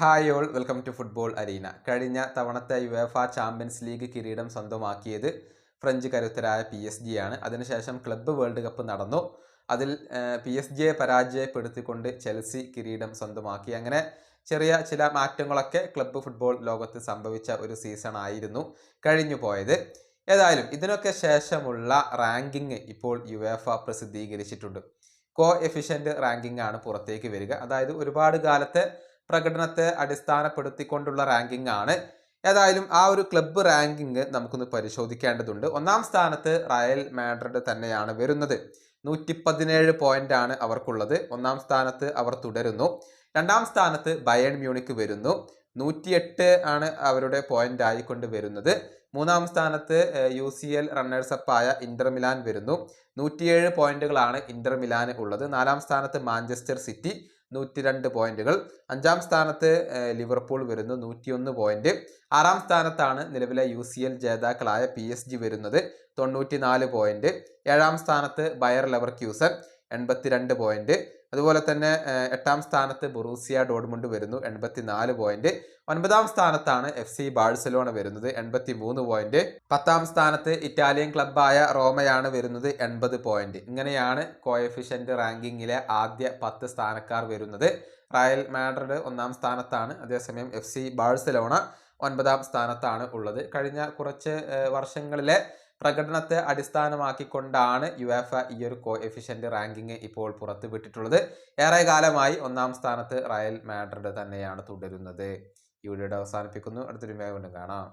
Hi all welcome to football arena കഴിഞ്ഞ തവണത്തെ യുഎഫ champions league കിരീടം സ്വന്തമാക്കിയത് ഫ്രഞ്ച് കരുത്തരായ പി എസ് ജി ആണ്. അതിനുശേഷം ക്ലബ്ബ് വേൾഡ് കപ്പ് നടന്നു. അതിൽ പി എസ് ജിയെ പരാജയപ്പെടുത്തിക്കൊണ്ട് ചെൽസി കിരീടം സ്വന്തമാക്കി. അങ്ങനെ ചെറിയ ചില മാറ്റങ്ങളൊക്കെ ക്ലബ്ബ് ഫുട്ബോൾ ലോകത്ത് സംഭവിച്ച ഒരു സീസൺ ആയിരുന്നു കഴിഞ്ഞു പോയത്. ഏതായാലും ഇതിനൊക്കെ ശേഷമുള്ള റാങ്കിങ് ഇപ്പോൾ യുഎഫ പ്രസിദ്ധീകരിച്ചിട്ടുണ്ട്. കോ എഫിഷ്യന്റ് റാങ്കിങ് ആണ് പുറത്തേക്ക് വരിക. അതായത് ഒരുപാട് കാലത്തെ പ്രകടനത്തെ അടിസ്ഥാനപ്പെടുത്തിക്കൊണ്ടുള്ള റാങ്കിംഗ് ആണ് ഏതായാലും ആ ഒരു ക്ലബ്ബ് റാങ്കിങ് നമുക്കൊന്ന് പരിശോധിക്കേണ്ടതുണ്ട്. ഒന്നാം സ്ഥാനത്ത് റയൽ മാഡ്രിഡ് തന്നെയാണ് വരുന്നത്. നൂറ്റി പതിനേഴ് പോയിന്റ് ആണ് അവർക്കുള്ളത്. ഒന്നാം സ്ഥാനത്ത് അവർ തുടരുന്നു. രണ്ടാം സ്ഥാനത്ത് ബയൺ മ്യൂണിക്ക് വരുന്നു. നൂറ്റിയെട്ട് ആണ് അവരുടെ പോയിന്റ് ആയിക്കൊണ്ട് വരുന്നത്. മൂന്നാം സ്ഥാനത്ത് യു സി എൽ റണ്ണേഴ്സപ്പായ ഇന്റർ മിലാൻ വരുന്നു. നൂറ്റിയേഴ് പോയിന്റുകളാണ് ഇന്റർ മിലാന് ഉള്ളത്. നാലാം സ്ഥാനത്ത് മാഞ്ചസ്റ്റർ സിറ്റി. നൂറ്റി രണ്ട് പോയിന്റുകൾ. അഞ്ചാം സ്ഥാനത്ത് ലിവർപൂൾ വരുന്നു നൂറ്റിയൊന്ന് പോയിന്റ്. ആറാം സ്ഥാനത്താണ് നിലവിലെ യു സി എൽ ജേതാക്കളായ പി എസ് ജി വരുന്നത് തൊണ്ണൂറ്റി നാല് പോയിന്റ്. ഏഴാം സ്ഥാനത്ത് ബയർ ലെവർ ക്യൂസൻ എൺപത്തിരണ്ട് പോയിന്റ്. അതുപോലെ തന്നെ എട്ടാം സ്ഥാനത്ത് ബൊറൂസിയ ഡോഡ്മുണ്ട് വരുന്നു എൺപത്തി നാല് പോയിന്റ് ഒൻപതാം സ്ഥാനത്താണ് എഫ് സി ബാഴ്സലോണ വരുന്നത് എൺപത്തി മൂന്ന് പോയിന്റ് പത്താം സ്ഥാനത്ത് ഇറ്റാലിയൻ ക്ലബായ റോമയാണ് വരുന്നത് എൺപത് പോയിന്റ് ഇങ്ങനെയാണ് കോയഫിഷ്യന്റ് റാങ്കിങ്ങിലെ ആദ്യ പത്ത് സ്ഥാനക്കാർ വരുന്നത്. റയൽ മാഡ്രിഡ് ഒന്നാം സ്ഥാനത്താണ് അതേസമയം എഫ് സി ബാഴ്സലോണ ഒൻപതാം സ്ഥാനത്താണ് ഉള്ളത്. കഴിഞ്ഞ കുറച്ച് വർഷങ്ങളിലെ പ്രകടനത്തെ അടിസ്ഥാനമാക്കിക്കൊണ്ടാണ് യു എഫ് ഈ ഒരു കോ എഫിഷ്യന്റ് റാങ്കിങ് ഇപ്പോൾ പുറത്തുവിട്ടിട്ടുള്ളത്. ഏറെ കാലമായി ഒന്നാം സ്ഥാനത്ത് റയൽ മാഡ്രിഡ് തന്നെയാണ് തുടരുന്നത്. ഈ വീഡിയോയുടെ അവസാനിപ്പിക്കുന്നു. അടുത്തൊരു വീണ്ടും കാണാം.